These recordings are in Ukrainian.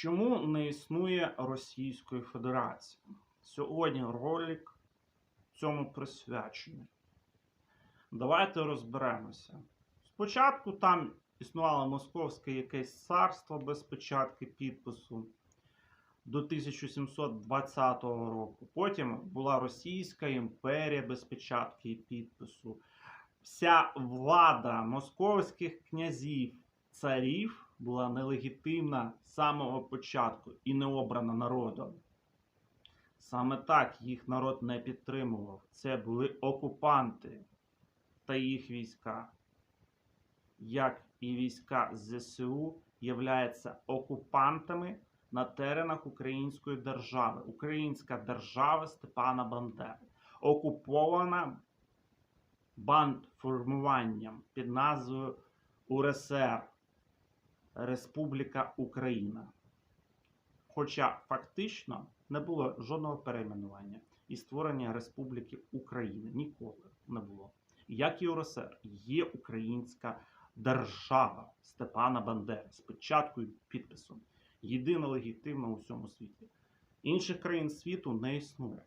Чому не існує Російської Федерації? Сьогодні ролик цьому присвячений. Давайте розберемося. Спочатку там існувало Московське якесь царство без печатки підпису до 1720 року. Потім була Російська імперія без печатки і підпису. Вся влада московських князів, царів була нелегітимна з самого початку і не обрана народом. Саме так їх народ не підтримував. Це були окупанти та їх війська. Як і війська ЗСУ являються окупантами на теренах Української держави. Українська держава Степана Бандери окупована бандформуванням під назвою УРСР Республіка Україна. Хоча фактично не було жодного перейменування і створення Республіки України ніколи не було. Як і УРСР, є українська держава Степана Бандери з печаткою і підписом. Єдина легітимна у всьому світі. Інших країн світу не існує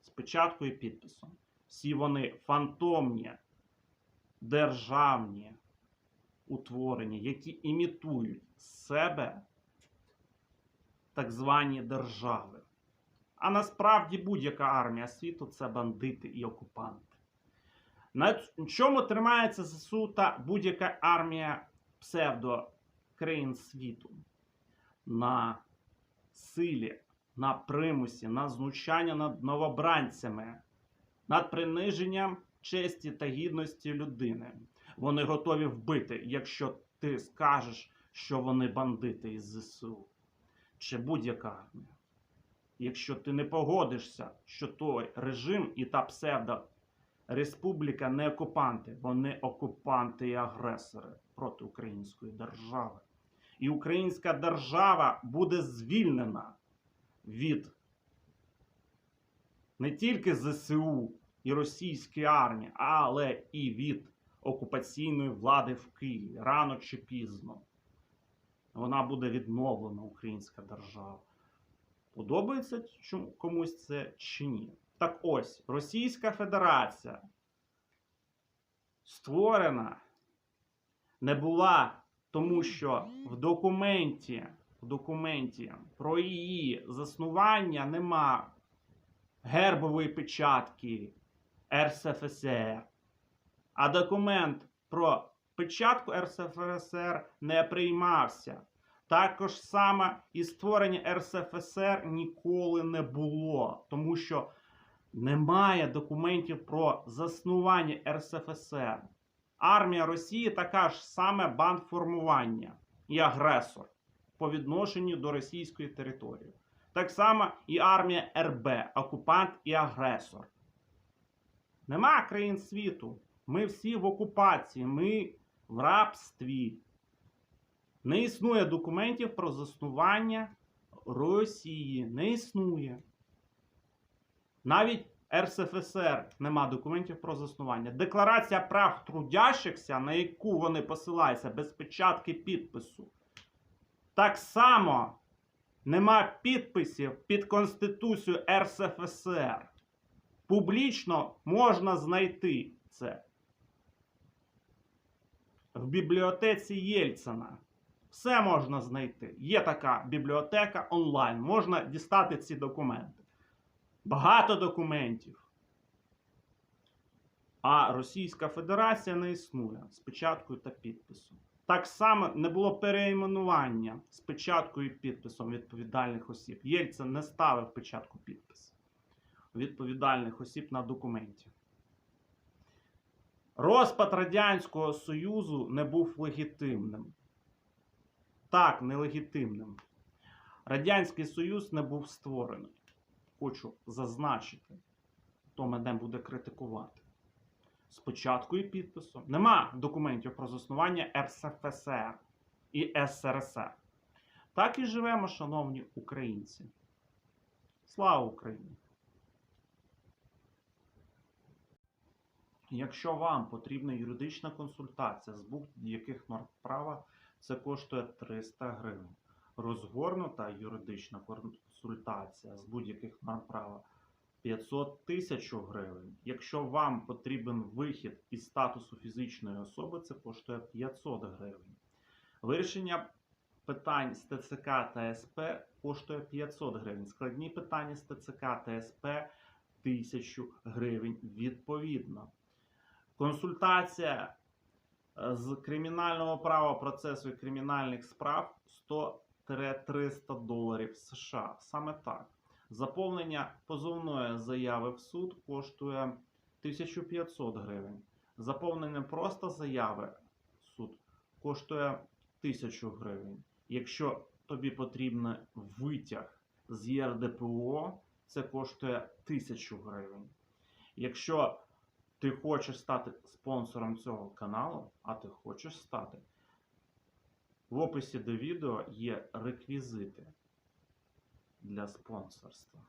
з печаткою і підписом. Всі вони фантомні, державні утворення, які імітують себе так звані держави. А насправді будь-яка армія світу це бандити і окупанти. На чому тримається ЗСУ та будь-яка армія псевдокраїн світу? На силі, на примусі, на знущання над новобранцями, над приниженням честі та гідності людини. Вони готові вбити, якщо ти скажеш, що вони бандити із ЗСУ. Чи будь-яка армія. Якщо ти не погодишся, що той режим і та псевдо республіка не окупанти, вони окупанти і агресори проти української держави. І українська держава буде звільнена від не тільки ЗСУ і російської армії, але і від окупаційної влади в Києві рано чи пізно. Вона буде відновлена, українська держава. Подобається комусь це чи ні? Так ось, Російська Федерація створена не була, тому що в документі, в документі про її заснування нема гербової печатки РСФСР. А документ про печатку РСФСР не приймався. Також саме і створення РСФСР ніколи не було, тому що немає документів про заснування РСФСР. Армія Росії така ж саме бандформування і агресор по відношенню до російської території. Так само і армія РБ, окупант і агресор. Нема країн світу. Ми всі в окупації, ми в рабстві. Не існує документів про заснування Росії. Не існує. Навіть РСФСР нема документів про заснування. Декларація прав трудящихся, на яку вони посилаються без печатки підпису. Так само нема підписів під Конституцію РСФСР. Публічно можна знайти це. В бібліотеці Єльцина. Все можна знайти. Є така бібліотека онлайн. Можна дістати ці документи. Багато документів. А Російська Федерація не існує з печаткою та підписом. Так само не було переіменування з печаткою і підписом відповідальних осіб. Єльцин не ставив печатку підпис відповідальних осіб на документі. Розпад Радянського Союзу не був легітимним. Так, нелегітимним. Радянський Союз не був створений. Хочу зазначити, хто мене буде критикувати. Спочатку і підписом. Нема документів про заснування РСФСР і СРСР. Так і живемо, шановні українці. Слава Україні! Якщо вам потрібна юридична консультація з будь-яких норм права, це коштує 300 гривень. розгорнута юридична консультація з будь-яких норм права 500 тисяч гривень. Якщо вам потрібен вихід із статусу фізичної особи, це коштує 500 гривень. Вирішення питань з ТЦК та СП коштує 500 гривень. Складні питання з ТЦК та СП 1000 гривень відповідно. Консультація е, з кримінального права процесу і кримінальних справ 100-300 доларів США. Саме так. Заповнення позовної заяви в суд коштує 1500 гривень. Заповнення просто заяви в суд коштує 1000 гривень. Якщо тобі потрібен витяг з ЄРДПО, це коштує 1000 гривень. Якщо ти хочеш стати спонсором цього каналу, а ти хочеш стати, в описі до відео є реквізити для спонсорства.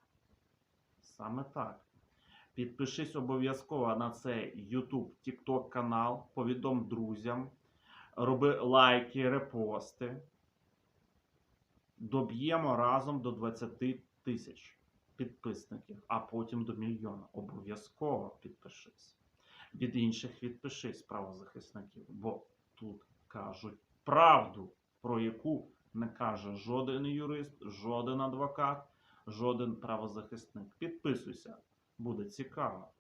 Саме так. Підпишись обов'язково на цей YouTube, TikTok канал, повідом друзям, роби лайки, репости. Доб'ємо разом до 20 тисяч підписників, а потім до мільйона. Обов'язково підпишись. Від інших відпишись правозахисників, бо тут кажуть правду, про яку не каже жоден юрист, жоден адвокат, жоден правозахисник. Підписуйся, буде цікаво.